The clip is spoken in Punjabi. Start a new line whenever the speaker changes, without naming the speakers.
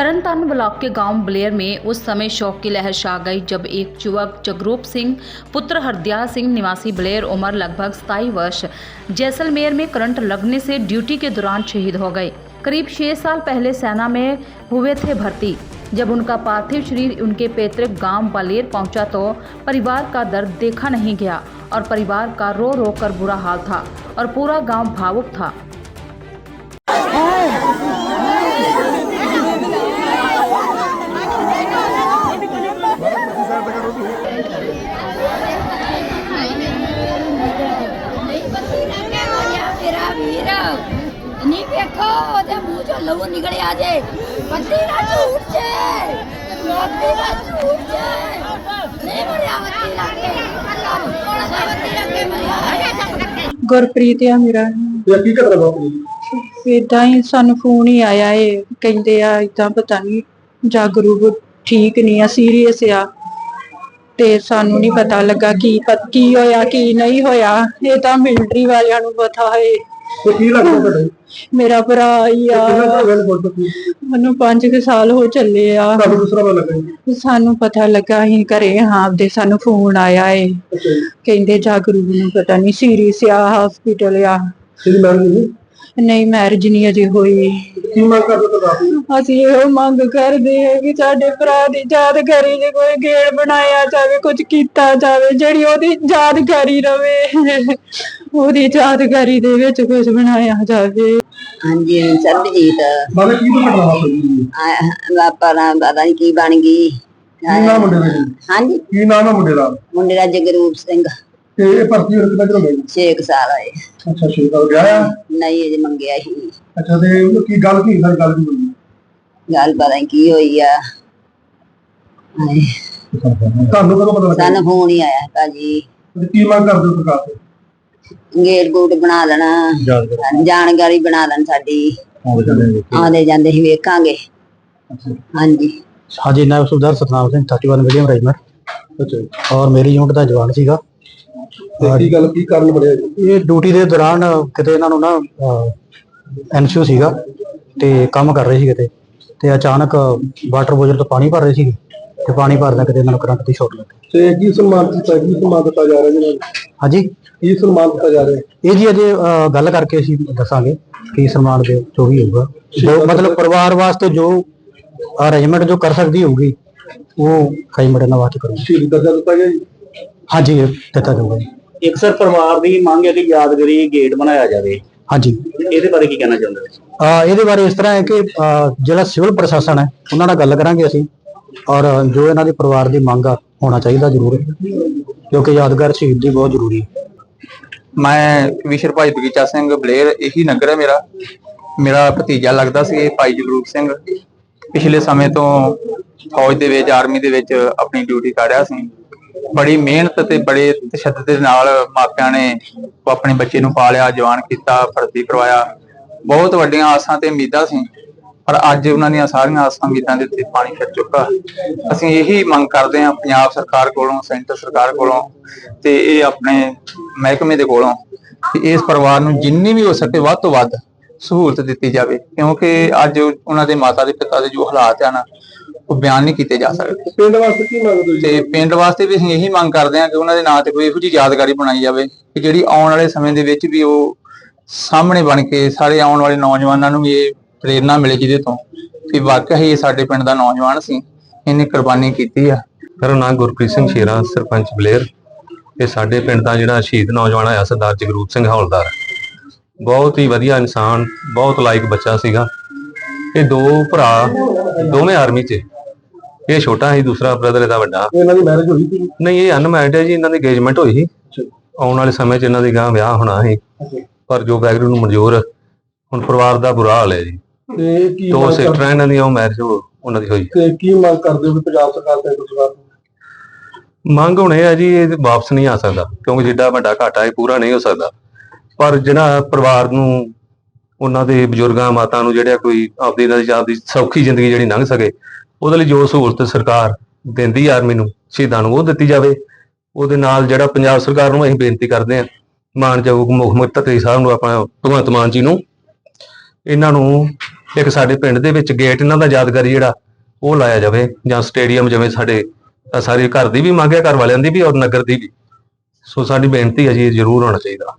तरनतारन ब्लॉक के गाँव बलेर में उस समय शौक की लहर छा गई, जब एक युवक जगरूप सिंह, पुत्र हरदयाल सिंह निवासी बलेर उम्र लगभग सताई वर्ष, जैसलमेर में करंट लगने से ड्यूटी के दौरान शहीद हो गए। करीब छः साल पहले सेना में हुए थे भर्ती। जब उनका पार्थिव शरीर उनके पैतृक गाँव बलेर पहुँचा तो परिवार का दर्द देखा नहीं गया और परिवार का रो रो कर बुरा हाल था और पूरा गाँव भावुक था।
ਨਹੀਂ ਵੇਖੋ ਉਹਦੇ ਮੂੰਹ ਚੋਂ ਲਹੂ ਨਿਕਲਿਆ ਜੇ ਬੱਤੀ ਨਾ ਝੂਠ ਜੇ ਬੱਤੀ ਨਾ ਝੂਠ ਜੇ ਨਹੀਂ ਮਰਿਆ ਬੱਤੀ ਲੰਘੇ ਕੋਣ ਦਾ ਬੱਤੀ ਲੰਘੇ ਮਰਿਆ
ਗੁਰਪ੍ਰੀਤ ਆ ਮੇਰਾ।
ਤੇ ਕੀ ਘਟਨਾ ਵਾਪਰੀ
ਇਦਾਂ ਹੀ ਸਾਨੂੰ ਫੋਨ ਹੀ ਆਇਆ ਏ। ਕਹਿੰਦੇ ਆ ਇਦਾਂ ਪਤਾ ਨਹੀਂ ਜਾਗਰੂਕ ਠੀਕ ਨਹੀਂ ਆ ਸੀਰੀਅਸ ਆ। ਤੇ ਸਾਨੂੰ ਨਹੀਂ ਪਤਾ ਲੱਗਾ ਕੀ ਕੀ ਹੋਇਆ ਕੀ ਨਹੀਂ ਹੋਇਆ। ਇਹ ਤਾਂ ਮਿਲਟਰੀ ਵਾਲਿਆਂ ਨੂੰ ਪਤਾ ਹੈ
ਤੇ ਕੀ ਲੱਗਦਾ ਤੁਹਾਡਾ?
ਮੇਰਾ ਭਰਾ ਹੀ ਆ।
ਕਿੰਨਾ ਕੁ ਗੱਲ ਬੋਲ ਤੁਸੀਂ?
ਮੈਨੂੰ 5 ਸਾਲ ਹੋ ਚੱਲੇ ਆ।
ਤੁਹਾਨੂੰ ਦੂਸਰਾ ਵਾਰ ਲੱਗਾ ਜੀ?
ਸਾਨੂੰ ਪਤਾ ਲੱਗਾ ਅਸੀਂ ਘਰੇ ਹਾਂ ਆਪਦੇ ਸਾਨੂੰ ਫੋਨ ਆਇਆ ਏ।
ਅੱਛਾ ਜੀ।
ਕਹਿੰਦੇ ਜਾਗਰੂਕ ਨੂੰ ਪਤਾ ਨਹੀਂ ਸੀਰੀਅਸ ਆ ਹਸਪੀਟਲ ਆ।
ਸ੍ਰੀ ਮੈਡਮ ਜੀ?
ਨਹੀਂ ਮੈਰਿਜ ਨਹੀਂ ਅਜੇ ਹੋਈ।
ਕੀ ਮੰਗ ਕਰਦੇ ਤੁਹਾਡਾ
ਅਸੀਂ ਇਹੋ ਮੰਗ ਕਰਦੇ ਹਾਂ ਕਿ ਸਾਡੇ ਭਰਾ ਦੀ ਯਾਦਗਾਰੀ ਦੇ ਕੋਈ ਗੇੜ ਬਣਾਇਆ ਜਾਵੇ ਕੁਝ ਕੀਤਾ ਜਾਵੇ ਜਿਹੜੀ ਉਹਦੀ ਯਾਦਗਾਰੀ ਰਵੇ। ਉਹਦੀ ਯਾਦਗਾਰੀ ਦੇ ਵਿੱਚ ਕੁਝ ਬਣਾਇਆ ਜਾਵੇ।
ਹਾਂਜੀ ਸਰਬਜੀਤ
ਬਾਬਾ ਕੀ ਘਟਨਾ ਵਾਪਰੀ? ਜੀ
ਆਪਾਂ ਨਾ ਪਤਾ ਨੀ ਕੀ ਬਣ ਗਈ?
ਕੀ ਨਾਮ ਮੁੰਡੇ ਦਾ ਜੀ?
ਹਾਂਜੀ।
ਕੀ ਨਾਮ ਹੈ ਮੁੰਡੇ ਦਾ?
ਮੁੰਡੇ ਦਾ ਜਗਰੂਪ ਸਿੰਘ।
ਤੇ ਇਹ ਭਰਤੀ ਹੋਰ ਕਿੰਨਾ ਚਿਰ ਹੋ ਗਿਆ ਜੀ?
6 ਸਾਲ ਆਏ।
ਅੱਛਾ ਛੇ ਸਾਲ ਗਿਆ। ਆ
ਨਹੀਂ ਅਜੇ ਮੰਗਿਆ ਸੀ
ਅੱਛਾ ਤੇ ਉਹ ਕੀ ਗੱਲ ਕੀ ਸਾਰੀ ਗੱਲ ਕੀ ਹੋਈ?
ਗੱਲ ਪਤਾ ਨੀ ਕੀ ਹੋਈ ਆ। ਹਾਏ,
ਤੁਹਾਨੂੰ ਕਦੋਂ ਪਤਾ ਲੱਗਾ
ਸਾਨੂੰ ਫੋਨ ਹੀ ਆਇਆ ਭਾਜੀ।
ਤੇ ਕੀ ਮੰਗ ਕਰਦੇ ਹੋ ਸਰਕਾਰ ਤੋਂ?
ਗੇਟ ਗੂਟ ਬਣਾ ਦੇਣਾ ਜਾਣਕਾਰੀ। ਬਣਾ ਦੇਣ ਸਾਡੀ। ਆਉਂਦੇ ਜਾਂਦੇ ਹੀ ਵੇਖਾਂਗੇ। ਹਾਂਜੀ।
ਹਾਂਜੀ ਨਾਇਬ ਸੁਬੇਦਾਰ ਸਤਨਾਮ ਸਿੰਘ 31 ਮੀਡੀਅਮ ਰੈਜੀਮੈਂਟ
ਅੱਛਾ। ਜੀ।
ਔਰ ਮੇਰੀ ਯੂਨਿਟ ਦਾ ਜਵਾਨ ਸੀਗਾ।
ਤੇ ਕੀ ਗੱਲ ਕੀ ਕਾਰਨ ਬਣਿਆ ਜੀ?
ਇਹ ਡਿਊਟੀ ਦੇ ਦੌਰਾਨ ਕਿਤੇ ਇਹਨਾਂ ਨੂੰ ਨਾ ਐਨਸੀਓ ਸੀਗਾ ਤੇ ਕੰਮ ਕਰ ਰਹੇ ਸੀ ਕਿਤੇ ਤੇ ਅਚਾਨਕ ਵਾਟਰ ਬੋਜਰ ਤੋਂ ਪਾਣੀ ਭਰ ਰਹੇ ਸੀ ਤੇ ਪਾਣੀ ਭਰਦਾ ਕਿਤੇ ਇਹਨਾਂ ਨੂੰ ਕਰੰਟ ਦੀ ਸ਼ਾਰਟ ਲੱਗੀ।
ਤੇ ਕੀ ਸਨਮਾਨ ਕੀਤਾ ਕੀ ਸਨਮਾਨ ਦਿੱਤਾ ਜਾ ਰਿਹਾ ਜੀ ਇਹਨਾਂ ਨੂੰ?
ਹਾਂਜੀ।
ਕੀ ਸਨਮਾਨ ਦਿੱਤਾ ਜਾ ਰਿਹਾ?
ਇਹ ਜੀ ਅਜੇ ਗੱਲ ਕਰਕੇ ਅਸੀਂ ਦੱਸਾਂਗੇ ਕੀ ਸਨਮਾਨ ਦੇ ਜੋ ਵੀ ਹੋਊਗਾ। ਜੋ ਮਤਲਬ ਪਰਿਵਾਰ ਵਾਸਤੇ ਜੋ ਅਰੇਂਜਮੈਂਟ ਜੋ ਕਰ ਸਕਦੀ ਹੋਊਗੀ ਉਹ ਕਈ ਮੜੇ ਨਾਲ ਵਾਸਤੇ ਕਰੂਗੀ।
ਸ਼ਹੀਦ ਦਰਜਾ ਦਿੱਤਾ ਗਿਆ ਜੀ?
ਹਾਂਜੀ ਇਹ ਦਿੱਤਾ ਜਾਊਗਾ ਜੀ।
ਇੱਕ ਸਰ ਪਰਿਵਾਰ ਦੀ ਮੰਗ ਹੈ ਕਿ ਯਾਦਗਾਰੀ ਗੇਟ ਬਣਾਇਆ ਜਾਵੇ।
ਹਾਂਜੀ।
ਇਹਦੇ ਬਾਰੇ ਕੀ ਕਹਿਣਾ ਚਾਹੁੰਦੇ ਹੋ?
ਅਹ ਇਹਦੇ ਬਾਰੇ ਇਸ ਤਰ੍ਹਾਂ ਹੈ ਕਿ ਜਿਹੜਾ ਸਿਵਲ ਪ੍ਰਸ਼ਾਸਨ ਹੈ ਉਹਨਾਂ ਨਾਲ ਗੱਲ ਕਰਾਂਗੇ ਅਸੀਂ ਔਰ ਜੋ ਇਹਨਾਂ ਦੇ ਪਰਿਵਾਰ ਦੀ ਮੰਗ ਆ ਹੋਣਾ ਚਾਹੀਦਾ ਜ਼ਰੂਰ ਕਿਉਂਕਿ ਯਾਦਗਾਰ ਸ਼ਹੀਦ ਦੀ ਬਹੁਤ ਜ਼ਰੂਰੀ ਹੈ।
ਮੈਂ ਵਿਸ਼ਰ ਭਾਈ ਬਗੀਚਾ ਸਿੰਘ ਬਲੇਰ ਇਹੀ ਨਗਰ ਹੈ ਮੇਰਾ। ਮੇਰਾ ਭਤੀਜਾ ਲੱਗਦਾ ਸੀ ਭਾਈ ਜਗਰੂਪ ਸਿੰਘ। ਪਿਛਲੇ ਸਮੇਂ ਤੋਂ ਫੌਜ ਦੇ ਵਿੱਚ ਆਰਮੀ ਦੇ ਵਿੱਚ ਆਪਣੀ ਡਿਊਟੀ ਕਰ ਰਿਹਾ ਸੀ। ਬੜੀ ਮਿਹਨਤ ਤੇ ਬੜੇ ਤਸ਼ੱਦਦ ਦੇ ਨਾਲ ਮਾਪਿਆਂ ਨੇ ਆਪਣੇ ਬੱਚੇ ਨੂੰ ਪਾਲਿਆ, ਜਵਾਨ ਕੀਤਾ, ਭਰਤੀ ਕਰਵਾਇਆ। ਬਹੁਤ ਵੱਡੀਆਂ ਆਸਾਂ ਤੇ ਉਮੀਦਾਂ ਸੀ, ਪਰ ਅੱਜ ਉਹਨਾਂ ਦੀਆਂ ਸਾਰੀਆਂ ਆਸਾਂ ਉਮੀਦਾਂ ਦੇ ਉੱਤੇ ਪਾਣੀ ਫਿਰ ਚੁੱਕਾ। ਅਸੀਂ ਇਹੀ ਮੰਗ ਕਰਦੇ ਹਾਂ ਪੰਜਾਬ ਸਰਕਾਰ ਕੋਲੋਂ, ਸੈਂਟਰ ਸਰਕਾਰ ਕੋਲੋਂ ਤੇ ਇਹ ਆਪਣੇ ਮਹਿਕਮੇ ਦੇ ਕੋਲੋਂ ਕਿ ਇਸ ਪਰਿਵਾਰ ਨੂੰ ਜਿੰਨੀ ਵੀ ਹੋ ਸਕੇ ਵੱਧ ਤੋਂ ਵੱਧ ਸਹੂਲਤ ਦਿੱਤੀ ਜਾਵੇ। ਕਿਉਂਕਿ ਅੱਜ ਉਹਨਾਂ ਦੇ ਮਾਤਾ ਦੇ ਪਿਤਾ ਦੇ ਜੋ ਹਾਲਾਤ ਆ ਨਾ ਉਹ ਬਿਆਨ ਨਹੀਂ ਕੀਤੇ ਜਾ ਸਕਦੇ।
ਪਿੰਡ ਵਾਸਤੇ ਕੀ ਮੰਗਦੇ ਹੋ ਜੀ
ਤੇ ਪਿੰਡ ਵਾਸਤੇ ਵੀ ਅਸੀਂ ਇਹੀ ਮੰਗ ਕਰਦੇ ਹਾਂ ਕਿ ਉਹਨਾਂ ਦੇ ਨਾਂ ਤੇ ਕੋਈ ਇਹੋ ਜਿਹੀ ਯਾਦਗਾਰੀ ਬਣਾਈ ਜਾਵੇ ਕਿ ਜਿਹੜੀ ਆਉਣ ਵਾਲੇ ਸਮੇਂ ਦੇ ਵਿੱਚ ਵੀ ਉਹ ਸਾਹਮਣੇ ਬਣ ਕੇ ਸਾਰੇ ਆਉਣ ਵਾਲੇ ਨੌਜਵਾਨਾਂ ਨੂੰ ਵੀ ਇਹ ਪ੍ਰੇਰਣਾ ਮਿਲੇ ਜਿਹਦੇ ਤੋਂ ਕਿ ਵਾਕਿਆ ਹੀ ਇਹ ਸਾਡੇ ਪਿੰਡ ਦਾ ਨੌਜਵਾਨ ਸੀ ਇਹਨੇ ਕੁਰਬਾਨੀ ਕੀਤੀ ਆ।
ਮੇਰਾ ਨਾਮ ਗੁਰਪ੍ਰੀਤ ਸਿੰਘ ਸ਼ੇਰਾ ਸਰਪੰਚ ਬਲੇਰ ਇਹ ਸਾਡੇ ਪਿੰਡ ਦਾ ਜਿਹੜਾ ਸ਼ਹੀਦ ਨੌਜਵਾਨ ਆਇਆ ਸਰਦਾਰ ਜਗਰੂਪ ਸਿੰਘ ਹੌਲਦਾਰ। ਬਹੁਤ ਹੀ ਵਧੀਆ ਇਨਸਾਨ ਬਹੁਤ ਲਾਇਕ ਬੱਚਾ ਸੀਗਾ। ਇਹ ਦੋ ਭਰਾ ਦੋਵੇਂ ਆਰਮੀ 'ਚ। ਇਹ ਛੋਟਾ ਸੀ ਦੂਸਰਾ ਬ੍ਰਦਰ ਇਹਦਾ ਵੱਡਾ।
ਇਹਨਾਂ ਦੀ ਮੈਰਿਜ ਹੋਈ ਸੀ?
ਨਹੀਂ ਇਹ ਅਨਮੈਰਿਡ ਹੈ ਜੀ ਇਹਨਾਂ ਦੀ engagement ਹੋਈ ਸੀ। ਆਉਣ ਵਾਲੇ ਸਮੇਂ 'ਚ ਇਹਨਾਂ ਦੀ ਗਾਂ ਵਿਆਹ ਹੋਣਾ ਸੀ। ਪਰ ਜੋ ਬੈਗਰੂ ਨੂੰ ਮਨਜ਼ੂਰ ਹੁਣ ਪਰਿਵਾਰ ਦਾ ਬੁਰਾ ਹਾਲ ਹੈ ਜੀ।
ਤੇ ਕੀ
ਦੋ ਸਿਸਟਰਾਂ ਇਹਨਾਂ ਦੀ ਉਹ ਮੈਰਿਜ ਉਹਨਾਂ ਦੀ ਹੋਈ।
ਤੇ ਕੀ ਮੰਗ ਕਰਦੇ ਹੋ ਪੰਜਾਬ ਸਰਕਾਰ ਤੇ ਸਰਕਾਰ ਤੋਂ?
ਮੰਗ ਹੁਣ ਇਹ ਹੈ ਜੀ ਇਹ ਵਾਪਸ ਨਹੀਂ ਆ ਸਕਦਾ ਕਿਉਂਕਿ ਜਿੱਡਾ ਵੱਡਾ ਘਾਟਾ ਇਹ ਪੂਰਾ ਨਹੀਂ ਹੋ ਸਕਦਾ। ਪਰ ਜਿਹੜਾ ਪਰਿਵਾਰ ਨੂੰ ਉਹਨਾਂ ਦੇ ਬਜ਼ੁਰਗਾਂ ਮਾਤਾ ਨੂੰ ਜਿਹੜਾ ਕੋਈ ਆਪਦੀ ਇਹਨਾਂ ਦੀ ਆਪਦੀ ਸੌਖੀ ਜ਼ਿੰਦਗੀ ਜਿਹੜੀ ਲੰਘ ਸਕੇ ਉਹਦੇ ਲਈ ਜੋ ਸਹੂਲਤ ਸਰਕਾਰ ਦਿੰਦੀ ਆਰਮੀ ਨੂੰ ਸ਼ਹੀਦਾਂ ਨੂੰ ਉਹ ਦਿੱਤੀ ਜਾਵੇ। ਉਹਦੇ ਨਾਲ ਜਿਹੜਾ ਪੰਜਾਬ ਸਰਕਾਰ ਨੂੰ ਅਸੀਂ ਬੇਨਤੀ ਕਰਦੇ ਹਾਂ ਮਾਨਯੋਗ ਮੁੱਖ ਮੰਤਰੀ ਸਾਹਿਬ ਨੂੰ ਆਪਣਾ ਭਗਵੰਤ ਮਾਨ ਜੀ ਨੂੰ ਇਹਨਾਂ ਨੂੰ ਇੱਕ ਸਾਡੇ ਪਿੰਡ ਦੇ ਵਿੱਚ ਗੇਟ ਇਹਨਾਂ ਦਾ ਯਾਦਗਾਰੀ ਜਿਹੜਾ ਉਹ ਲਾਇਆ ਜਾਵੇ ਜਾਂ ਸਟੇਡੀਅਮ ਜਿਵੇਂ ਸਾਡੇ ਅ, ਸਾਰੇ ਘਰ ਦੀ ਵੀ ਮੰਗ ਹੈ ਘਰ ਵਾਲਿਆਂ ਦੀ ਵੀ ਔਰ ਨਗਰ ਦੀ ਵੀ। ਸੋ ਸਾਡੀ ਬੇਨਤੀ ਹੈ ਜੀ ਜ਼ਰੂਰ ਹੋਣਾ ਚਾਹੀਦਾ।